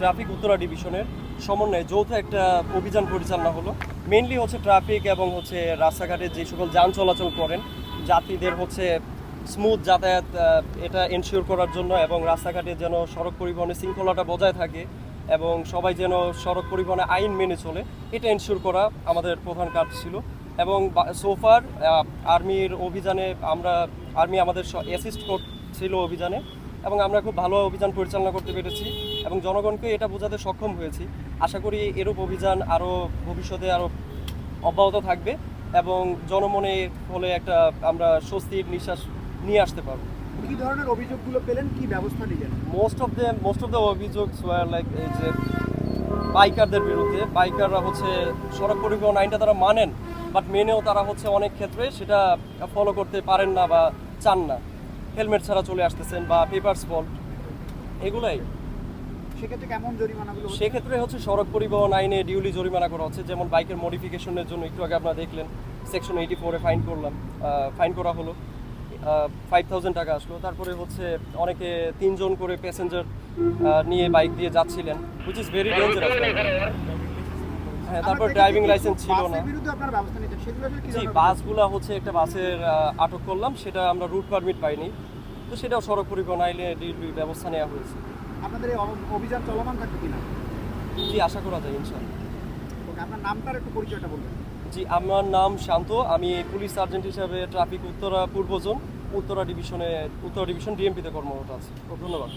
Traffic Uttara ডিভিশনের সমন্বয়ে যৌথ একটা অভিযান পরিচালনা হলো। মেনলি হচ্ছে ট্রাফিক এবং হচ্ছে রাস্তাঘাটে যে সকল যান চলাচল করেন, যাত্রীদের হচ্ছে স্মুথ যাতায়াত এটা এনশিওর করার জন্য এবং রাস্তাঘাটে যেন সড়ক পরিবহনের শৃঙ্খলাটা বজায় থাকে এবং সবাই যেন সড়ক পরিবহনে আইন মেনে চলে, এটা এনশিওর করা আমাদের প্রধান কাজ ছিল। এবং সোফার আর্মির অভিযানে আমরা, আর্মি আমাদের অ্যাসিস্ট করছিল অভিযানে এবং আমরা খুব ভালো অভিযান পরিচালনা করতে পেরেছি। এবং জনগণকে এটা বোঝাতে সক্ষম হয়েছি। আশা করি এরূপ অভিযান আরও ভবিষ্যতে আরও অব্যাহত থাকবে এবং জনমনে ফলে একটা আমরা স্বস্তির নিঃশ্বাস নিয়ে আসতে পারব। কি ধরনের অভিযোগগুলো পেলেন? কি ব্যবস্থা নিলেন? Most of the most of the অভিযোগ ওয়ার লাইক এই যে বাইকারদের বিরুদ্ধে। বাইকাররা হচ্ছে সড়ক পরিবহন আইনটা তারা মানেন বাট মেনেও তারা হচ্ছে অনেক ক্ষেত্রে সেটা ফলো করতে পারেন না বা চান না। হেলমেট ছাড়া চলে আসতেছেন বা পেপার ফল্ট এগুলাই। সেক্ষেত্রে কেমন জরিমানাগুলো হচ্ছে? সেক্ষেত্রে হচ্ছে সড়ক পরিবহন আইনে ডিউলি জরিমানা করা হচ্ছে। যেমন বাইকের মডিফিকেশনের জন্য একটু আগে আপনারা দেখলেন সেকশন এইটি ফোরে ফাইন করলাম ফাইন করা হলো। ফাইভ থাউজেন্ড টাকা আসলো। তারপরে হচ্ছে অনেকে তিনজন করে প্যাসেঞ্জার নিয়ে বাইক দিয়ে যাচ্ছিলেন উইচ ইজ ভেরি ডেঞ্জারাস হ্যাঁ তারপর ড্রাইভিং লাইসেন্স ছিল না। জি বাসগুলো হচ্ছে একটা বাসের আটক করলাম সেটা আমরা রুট পারমিট পাইনি। তো সেটাও সড়ক পরিবহন আইনে ডিউলি ব্যবস্থা নেওয়া হয়েছে। আপনাদের এই অভিযান চলমান থাকবে কিনা? জি আশা করা যায় ইনশাআল্লাহ। ওকে, আপনার নামটার একটু পরিচয়টা বলবেন। জি আমার নাম শান্ত। আমি পুলিশ সার্জেন্ট হিসাবে ট্রাফিক উত্তরা পূর্ব জোন উত্তরা ডিভিশনে উত্তরা ডিভিশন ডিএমপিতে কর্মরত আছি। ধন্যবাদ।